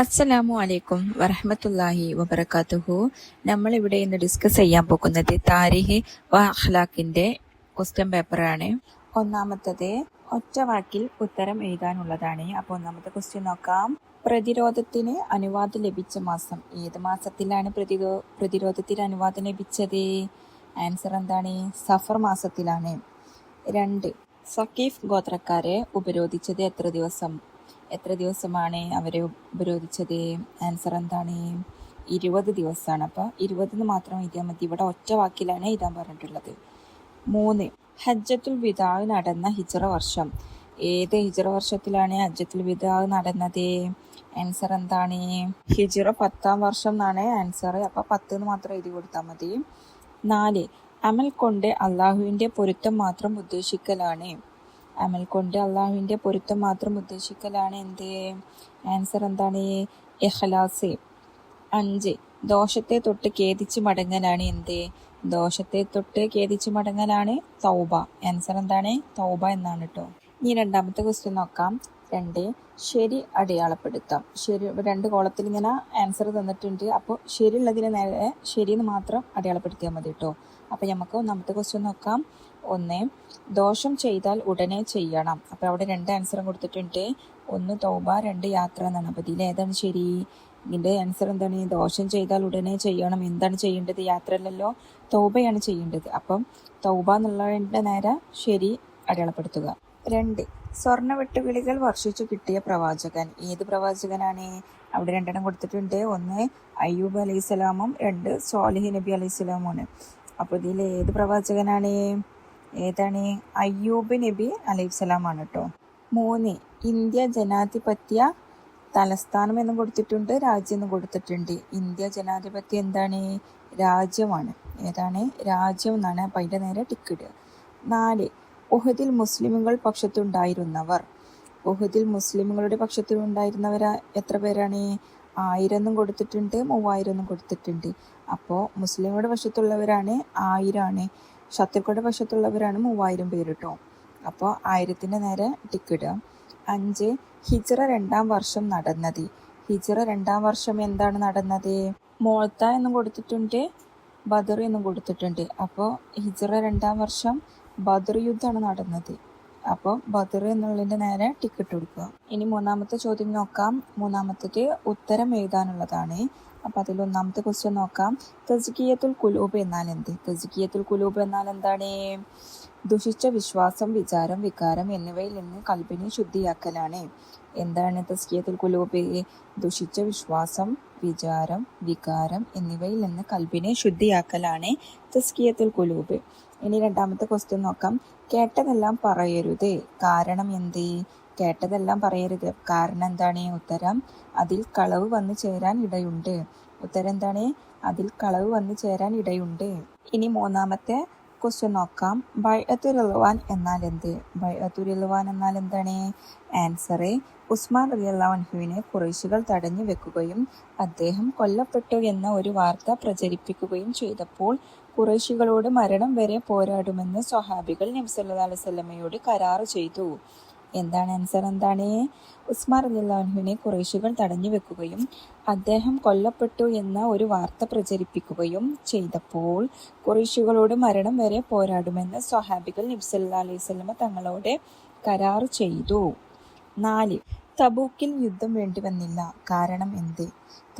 അസ്സലാമു അലൈക്കും വറഹമത്തല്ലാഹി വബർക്കാത്തുഹു നമ്മൾ ഇവിടെ ഇന്ന് ഡിസ്കസ് ചെയ്യാൻ പോകുന്നത് താരിഹ് വ ക്വസ്റ്റ്യൻ പേപ്പറാണ് ഒന്നാമത്തത് ഒറ്റ വാക്കിൽ ഉത്തരം എഴുതാനുള്ളതാണ്. അപ്പോൾ ഒന്നാമത്തെ ക്വസ്റ്റ്യൻ നോക്കാം. പ്രതിരോധത്തിന് അനുവാദം ലഭിച്ച മാസം ഏത് മാസത്തിലാണ് പ്രതിരോ പ്രതിരോധത്തിന് അനുവാദം ലഭിച്ചത്? ആൻസർ എന്താണ്? സഫർ മാസത്തിലാണ്. രണ്ട് സക്കീഫ് ഗോത്രക്കാരെ ഉപരോധിച്ചത് എത്ര ദിവസം? എത്ര ദിവസമാണ് അവരെ ഉപരോധിച്ചത്? ആൻസർ എന്താണ്? ഇരുപത് ദിവസമാണ്. അപ്പോൾ ഇരുപതെന്ന് മാത്രം എഴുതിയാൽ മതി. ഇവിടെ ഒറ്റ വാക്കിലാണ് എഴുതാൻ പറഞ്ഞിട്ടുള്ളത്. മൂന്ന് ഹജ്ജത്തുൽ വിതാവ് നടന്ന ഹിജറ വർഷം. ഏത് ഹിജറ വർഷത്തിലാണ് ഹജ്ജത്തുൽ വിതാവ് നടന്നത്? ആൻസർ എന്താണ്? ഹിജറ പത്താം വർഷം എന്നാണ് ആൻസർ അപ്പോൾ പത്ത് എന്ന് മാത്രം എഴുതി കൊടുത്താൽ മതി. നാല് അമൽ കൊണ്ട് അള്ളാഹുവിന്റെ പൊരുത്തം മാത്രം ഉദ്ദേശിക്കലാണ്. അമൽ കൊണ്ട് അള്ളാഹുവിന്റെ പൊരുത്തം മാത്രം ഉദ്ദേശിക്കലാണ് എന്ത്? ആൻസർ എന്താണ്? എഹ്ലാസ് അഞ്ച് ദോഷത്തെ തൊട്ട് ഖേദിച്ച് മടങ്ങലാണ് എന്ത്? ദോഷത്തെ തൊട്ട് ഖേദിച്ച് മടങ്ങലാണ് തൗബ. ആൻസർ എന്താണ്? തൗബ എന്നാണ് കേട്ടോ ഇനി രണ്ടാമത്തെ ക്വസ്റ്റ്യൻ നോക്കാം. രണ്ട് ശരി അടയാളപ്പെടുത്താം. ശരി രണ്ട് കോളത്തിൽ ഇങ്ങനെ ആൻസർ തന്നിട്ടുണ്ട്. അപ്പോൾ ശരിയുള്ളതിന് നേരെ ശരി എന്ന് മാത്രം അടയാളപ്പെടുത്തിയാൽ മതി കേട്ടോ അപ്പോൾ നമുക്ക് ഒന്നാമത്തെ ക്വസ്റ്റ്യൻ നോക്കാം. ഒന്ന് ദോഷം ചെയ്താൽ ഉടനെ ചെയ്യണം. അപ്പോൾ അവിടെ രണ്ട് ആൻസറും കൊടുത്തിട്ടുണ്ട്. ഒന്ന് തോബ രണ്ട് യാത്ര എന്നാണ്. അപ്പോൾ ഇതിൽ ഏതാണ് ശരി? ഇതിന്റെ ആൻസർ എന്താണ്? ദോഷം ചെയ്താൽ ഉടനെ ചെയ്യണം. എന്താണ് ചെയ്യേണ്ടത്? യാത്രയല്ലല്ലോ തൗബയാണ് ചെയ്യേണ്ടത്. അപ്പം തൗബ എന്നുള്ളതിന്റെ നേരെ ശരി അടയാളപ്പെടുത്തുക. രണ്ട് സ്വർണ വെട്ടുകിളികൾ വർഷിച്ചു കിട്ടിയ പ്രവാചകൻ. ഏത് പ്രവാചകനാണ്? അവിടെ രണ്ടെണ്ണം കൊടുത്തിട്ടുണ്ട്. ഒന്ന് അയ്യൂബ് അലൈഹി സ്വലാമും രണ്ട് സോലിഹി നബി അലൈഹി സ്വലാമുമാണ്. അപ്പോൾ ഇതിൽ ഏത് പ്രവാചകനാണ്? ഏതാണ്? അയ്യൂബ് നബി അലൈഹി സ്വലാമാണ് കേട്ടോ മൂന്ന് ഇന്ത്യ ജനാധിപത്യ തലസ്ഥാനം എന്നും കൊടുത്തിട്ടുണ്ട് രാജ്യം എന്നും കൊടുത്തിട്ടുണ്ട്. ഇന്ത്യ ജനാധിപത്യം എന്താണ്? രാജ്യമാണ്. ഏതാണ്? രാജ്യം എന്നാണ്. അപ്പം അതിന്റെ നേരെ ടിക്കറ്റ് നാല് ഉഹദിൽ മുസ്ലിമുകൾ പക്ഷത്തുണ്ടായിരുന്നവർ. ഉഹദിൽ മുസ്ലിമുകളുടെ പക്ഷത്തുണ്ടായിരുന്നവർ എത്ര പേരാണ്? ആയിരം എന്നും കൊടുത്തിട്ടുണ്ട് മൂവായിരം എന്നും കൊടുത്തിട്ടുണ്ട്. അപ്പോൾ മുസ്ലിങ്ങളുടെ പക്ഷത്തുള്ളവരാണ് ആയിരമാണ് ശത്രുക്കളുടെ പക്ഷത്തുള്ളവരാണ് മൂവായിരം പേര് കേട്ടോ അപ്പോൾ ആയിരത്തിന്റെ നേരെ ടിക്കിടുക അഞ്ച് ഹിജറ രണ്ടാം വർഷം നടന്നത്. ഹിജറ രണ്ടാം വർഷം എന്താണ് നടന്നത്? മോൾത്ത എന്നും കൊടുത്തിട്ടുണ്ട് ബദർ എന്നും കൊടുത്തിട്ടുണ്ട്. അപ്പോൾ ഹിജറ രണ്ടാം വർഷം ബദർ യുദ്ധമാണ് നടന്നത്. അപ്പോൾ ബദർ എന്നുള്ളതിന്റെ നേരെ ടിക്കറ്റ് കൊടുക്കുക. ഇനി മൂന്നാമത്തെ ചോദ്യം നോക്കാം. മൂന്നാമത്തേത് ഉത്തരം എഴുതാനുള്ളതാണ്. അപ്പോൾ അതിൽ ഒന്നാമത്തെ ക്വസ്റ്റ്യൻ നോക്കാം. തസ്കിയത്തുൽ കുലൂബ് എന്നാൽ എന്ത്? തസ്കിയത്തുൽ കുലൂബ് എന്നാൽ എന്താണ്? ദുഷിച്ച വിശ്വാസം വിചാരം വികാരം എന്നിവയിൽ നിന്ന് കൽബിനെ ശുദ്ധിയാക്കലാണ്. എന്താണ് തസ്കിയത്തുൽ കുലൂബ് ദുഷിച്ച വിശ്വാസം വിചാരം വികാരം എന്നിവയിൽ നിന്ന് കൽബിനെ ശുദ്ധിയാക്കലാണ് തസ്കിയത്തുൽ കുലൂബ് ഇനി രണ്ടാമത്തെ ക്വസ്റ്റ്യൻ നോക്കാം. കേട്ടതെല്ലാം പറയരുത്. കാരണം എന്ത്? കേട്ടതെല്ലാം പറയരുത്. കാരണം എന്താണ്? ഉത്തരം അതിൽ കളവ് വന്നു ചേരാൻ ഇടയുണ്ട്. ഉത്തരം എന്താണ്? അതിൽ കളവ് വന്നു ചേരാൻ ഇടയുണ്ട്. ഇനി മൂന്നാമത്തെ ക്വസ്റ്റ്യൻ നോക്കാം. ബൈഅത്തുറിൽവാൻ എന്നാൽ എന്ത് ബൈഅത്തുറിൽവാൻ എന്നാൽ എന്താണ് ആൻസർ ഉസ്മാൻ റിയല്ലാൻഹുവിനെ കുറേശികൾ തടഞ്ഞു വെക്കുകയും അദ്ദേഹം കൊല്ലപ്പെട്ടു എന്ന ഒരു വാർത്ത പ്രചരിപ്പിക്കുകയും ചെയ്തപ്പോൾ കുറേശികളോട് മരണം വരെ പോരാടുമെന്ന് സ്വഹാബികൾ നബ്സല്ലാ അലൈവല്ലമയോട് കരാർ ചെയ്തു. എന്താണ് ആൻസർ എന്താണ്? ഉസ്മാർ അലിഹുവിനെ കുറേശികൾ തടഞ്ഞു വെക്കുകയും അദ്ദേഹം കൊല്ലപ്പെട്ടു എന്ന ഒരു വാർത്ത പ്രചരിപ്പിക്കുകയും ചെയ്തപ്പോൾ കുറേശികളോട് മരണം വരെ പോരാടുമെന്ന് സ്വഹാബികൾ നബ്സല്ലാ അലൈഹി തങ്ങളോട് കരാർ ചെയ്തു. നാല് തബൂക്കിൽ യുദ്ധം വേണ്ടി വന്നില്ല കാരണം എന്ത്?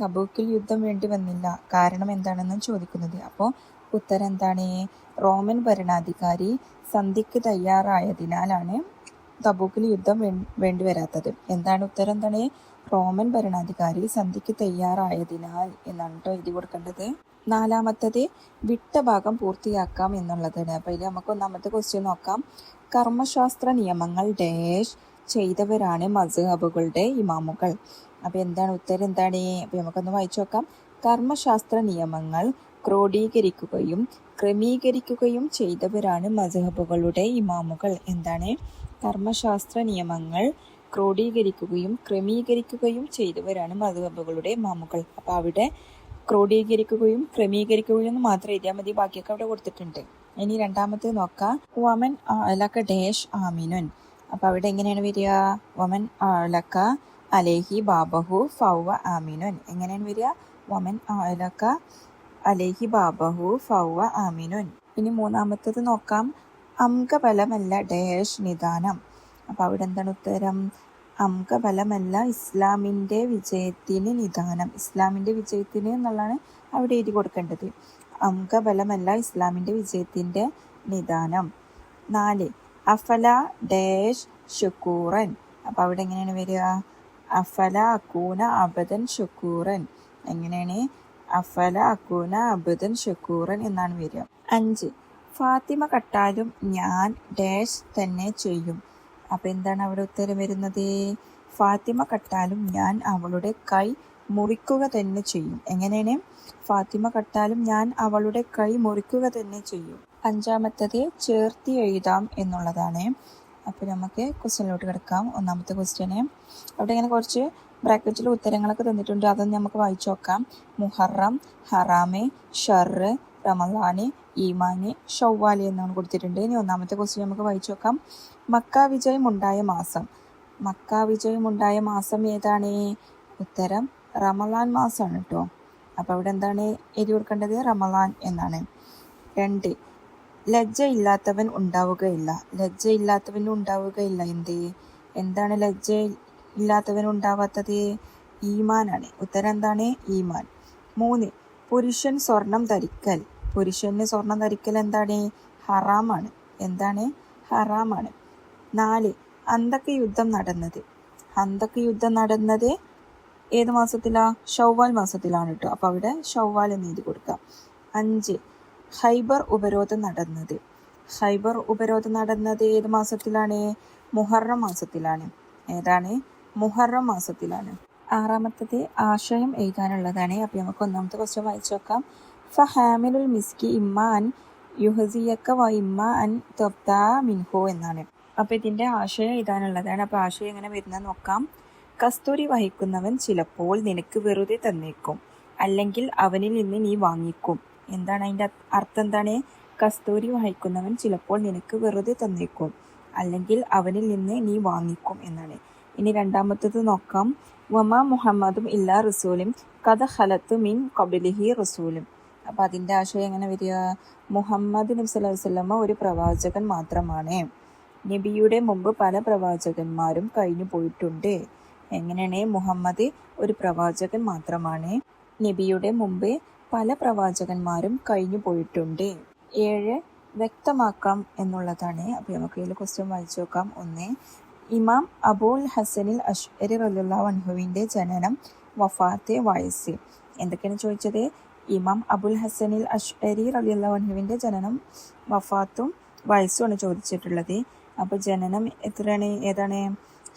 തബൂക്കിൽ യുദ്ധം വേണ്ടി വന്നില്ല കാരണം എന്താണെന്ന് ചോദിക്കുന്നത്? അപ്പോൾ ഉത്തരം എന്താണ്? റോമൻ ഭരണാധികാരി സന്ധിക്ക് തയ്യാറായതിനാലാണ് തബൂക്കിൽ യുദ്ധം വേണ്ടി വരാത്തത്. എന്താണ് ഉത്തരം? എന്താണ്? റോമൻ ഭരണാധികാരി സന്ധിക്ക് തയ്യാറായതിനാൽ എന്നാണ് കേട്ടോ എഴുതി കൊടുക്കേണ്ടത്. നാലാമത്തത് വിട്ട ഭാഗം പൂർത്തിയാക്കാം എന്നുള്ളതാണ്. അപ്പോൾ ഇതിൽ നമുക്ക് ഒന്നാമത്തെ ക്വസ്റ്റ്യൻ നോക്കാം. കർമ്മശാസ്ത്ര നിയമങ്ങൾ ഡേഷ് ചെയ്തവരാണ് മസ്ഹബുകളുടെ ഇമാമുകൾ. അപ്പോൾ എന്താണ് ഉത്തരം? എന്താണ്? അപ്പോൾ നമുക്കൊന്ന് വായിച്ചു നോക്കാം. കർമ്മശാസ്ത്ര നിയമങ്ങൾ ക്രോഡീകരിക്കുകയും ക്രമീകരിക്കുകയും ചെയ്തവരാണ് മസ്ഹബുകളുടെ ഇമാമുകൾ. എന്താണ്? കർമ്മശാസ്ത്ര നിയമങ്ങൾ ക്രോഡീകരിക്കുകയും ക്രമീകരിക്കുകയും ചെയ്തവരാണ് മധുഹബുകളുടെ മാമുകൾ അപ്പോൾ അവിടെ ക്രോഡീകരിക്കുകയും ക്രമീകരിക്കുകയും എന്ന് മാത്രം എഴുതിയാൽ മതി. ബാക്കിയൊക്കെ അവിടെ കൊടുത്തിട്ടുണ്ട്. ഇനി രണ്ടാമത്തെ നോക്കാം. വമൻ അലക്ക ഡേഷ് ആമിനുൻ. അപ്പോൾ അവിടെ എങ്ങനെയാണ് വരിക? വമൻ ആളക്ക അലേഹി ബാബഹു ഫൗവ ആമിനുൻ. എങ്ങനെയാണ് വരിക? വമൻ ആളക്ക അലേഹി ബാബഹു ഫൗവ ആമിനുൻ. ഇനി മൂന്നാമത്തത് നോക്കാം. അംഗബലമല്ല ഡാഷ് നിദാനം. അപ്പോൾ അവിടെ എന്താണ് ഉത്തരം? അംഗബലമല്ല ഇസ്ലാമിന്റെ വിജയത്തിന് നിദാനം. ഇസ്ലാമിന്റെ വിജയത്തിന് എന്നുള്ളതാണ് അവിടെ എഴുതി കൊടുക്കേണ്ടത്. അംഗബലമല്ല ഇസ്ലാമിന്റെ വിജയത്തിന്റെ നിദാനം. നാല് അഫല ഡാഷ് ഷുക്കൂറൻ. അപ്പോൾ അവിടെ എങ്ങനെയാണ് വരിക? അഫല അക്കൂന അബദൻ ഷുക്കൂറൻ. എങ്ങനെയാണ്? അഫല അക്കൂന അബദൻ ഷുക്കൂറൻ എന്നാണ് വരിക. അഞ്ച് ഫാത്തിമ കട്ടാലും ഞാൻ ഡാഷ് തന്നെ ചെയ്യും. അപ്പം എന്താണ് അവിടെ ഉത്തരം വരുന്നത്? ഫാത്തിമ കട്ടാലും ഞാൻ അവളുടെ കൈ മുറിക്കുക തന്നെ ചെയ്യും. എങ്ങനെയാണ്? ഫാത്തിമ കട്ടാലും ഞാൻ അവളുടെ കൈ മുറിക്കുക തന്നെ ചെയ്യും. അഞ്ചാമത്തത് ചേർത്തി എഴുതാം എന്നുള്ളതാണ്. അപ്പോൾ നമുക്ക് ക്വസ്റ്റ്യനിലോട്ട് കിടക്കാം. ഒന്നാമത്തെ ക്വസ്റ്റ്യന് അവിടെ ഇങ്ങനെ കുറച്ച് ബ്രാക്കറ്റിൽ ഉത്തരങ്ങളൊക്കെ തന്നിട്ടുണ്ട്. അതൊന്ന് നമുക്ക് വായിച്ചു നോക്കാം. മുഹറം ഹറാമെ ഷർ റമലാന് ഈമാന് ഷവ്വാലി എന്നാണ് കൊടുത്തിട്ടുണ്ട്. ഇനി ഒന്നാമത്തെ ക്വസ്റ്റ്യൻ നമുക്ക് വായിച്ചു നോക്കാം. മക്ക വിജയം ഉണ്ടായ മാസം. മക്ക വിജയം ഉണ്ടായ മാസം ഏതാണ്? ഉത്തരം റമലാൻ മാസമാണ് കേട്ടോ. അപ്പോൾ അവിടെ എന്താണ് എഴുതി കൊടുക്കേണ്ടത്? റമലാൻ എന്നാണ്. രണ്ട് ലജ്ജ ഇല്ലാത്തവൻ ഉണ്ടാവുകയില്ല. ലജ്ജ ഇല്ലാത്തവൻ ഉണ്ടാവുകയില്ല എന്ത്? എന്താണ് ലജ്ജ ഇല്ലാത്തവൻ ഉണ്ടാവാത്തത്? ഈമാനാണ്. ഉത്തരം എന്താണ്? ഈമാൻ. മൂന്ന് പുരുഷൻ സ്വർണം ധരിക്കൽ. പുരുഷന് സ്വർണം ധരിക്കൽ എന്താണ്? ഹറാമാണ്. എന്താണ്? ഹറാമാണ്. നാല് അന്തക്ക യുദ്ധം നടന്നത്. അന്തക്ക യുദ്ധം നടന്നത് ഏത് മാസത്തിലാ? ഷവ്വാൽ മാസത്തിലാണ് കേട്ടോ. അപ്പോൾ അവിടെ ഷവ്വാൽ എന്ന് എഴുതി കൊടുക്കാം. അഞ്ച് ഹൈബർ ഉപരോധം നടന്നത്. ഹൈബർ ഉപരോധം നടന്നത് ഏത് മാസത്തിലാണ്? മുഹറം മാസത്തിലാണ്. ഏതാണ്? മുഹറം മാസത്തിലാണ്. ആറാമത്തത് ആശയം എഴുതാനുള്ളതാണ്. അപ്പോൾ നമുക്ക് ഒന്നാമത്തെ ക്വസ്റ്റ്യൻ വായിച്ചു നോക്കാം. ഫഹാമിലുൽ മിസ്കി ഇമ്മാൻ യുഹസിയക്ക വ ഇമ്മ അൻ തൊബ്ത മിൻഹോ എന്നാണ്. അപ്പോൾ ഇതിന്റെ ആശയം എഴുതാനുള്ളതാണ്. അപ്പോൾ ആശയം എങ്ങനെ വരുന്നത് നോക്കാം. കസ്തൂരി വഹിക്കുന്നവൻ ചിലപ്പോൾ നിനക്ക് വെറുതെ തന്നേക്കും. അല്ലെങ്കിൽ അവനിൽ നിന്ന് നീ വാങ്ങിക്കും. എന്താണ് അതിന്റെ അർത്ഥം എന്താണ്? കസ്തൂരി വഹിക്കുന്നവൻ ചിലപ്പോൾ നിനക്ക് വെറുതെ തന്നേക്കും. അല്ലെങ്കിൽ അവനിൽ നിന്ന് നീ വാങ്ങിക്കും എന്നാണ്. ഇനി രണ്ടാമത്തത് നോക്കാം. വമ മുഹമ്മദും ഇല്ലാ റസൂലും കഥ ഹലത്ത് മിൻ കബിലിഹി റസൂലും. അപ്പോൾ അതിന്റെ ആശയം എങ്ങനെ വരിക? മുഹമ്മദ് നബി അലൈഹി ഒരു പ്രവാചകൻ മാത്രമാണ്. നബിയുടെ മുമ്പ് പല പ്രവാചകന്മാരും കഴിഞ്ഞു പോയിട്ടുണ്ട്. എങ്ങനെയാണ്? മുഹമ്മദ് ഒരു പ്രവാചകൻ മാത്രമാണ്. നബിയുടെ മുമ്പ് പല പ്രവാചകന്മാരും കഴിഞ്ഞു പോയിട്ടുണ്ട്. ഏഴ് വ്യക്തമാക്കാം എന്നുള്ളതാണ്. അപ്പോൾ നമുക്ക് ഇതിൽ ക്വസ്റ്റ്യൻ വായിച്ചു നോക്കാം. ഒന്ന് ഇമാം അബുൽ ഹസനിൽ അഷ്അരി റലുല്ലാ വൻഹുവിന്റെ ജനനം വഫാത്തെ വയസ്സ് എന്തൊക്കെയാണ് ചോദിച്ചത്? ഇമാം അബുൽ ഹസനിൽ അഷ്അരി റബി അൻഹുവിന്റെ ജനനം വഫാത്തും വയസ്സുമാണ് ചോദിച്ചിട്ടുള്ളത്. അപ്പോൾ ജനനം എത്രയാണ്? ഏതാണ്?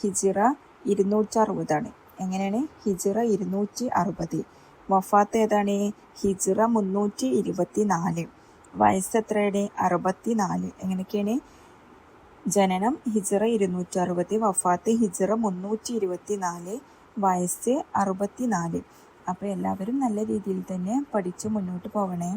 ഹിജിറ ഇരുന്നൂറ്റി അറുപതാണ് എങ്ങനെയാണ്? ഹിജിറ ഇരുന്നൂറ്റി അറുപത് വഫാത്ത് ഏതാണ്? ഹിജിറ മുന്നൂറ്റി ഇരുപത്തി നാല് വയസ്സ് എത്രയാണ്? അറുപത്തി നാല് എങ്ങനെയൊക്കെയാണ്? ജനനം ഹിജിറ ഇരുന്നൂറ്റി അറുപത് വഫാത്ത് ഹിജിറ മുന്നൂറ്റി ഇരുപത്തി നാല് വയസ്സ് അറുപത്തി നാല് അപ്പോൾ എല്ലാവരും നല്ല രീതിയിൽ തന്നെ പഠിച്ച് മുന്നോട്ട് പോകണേ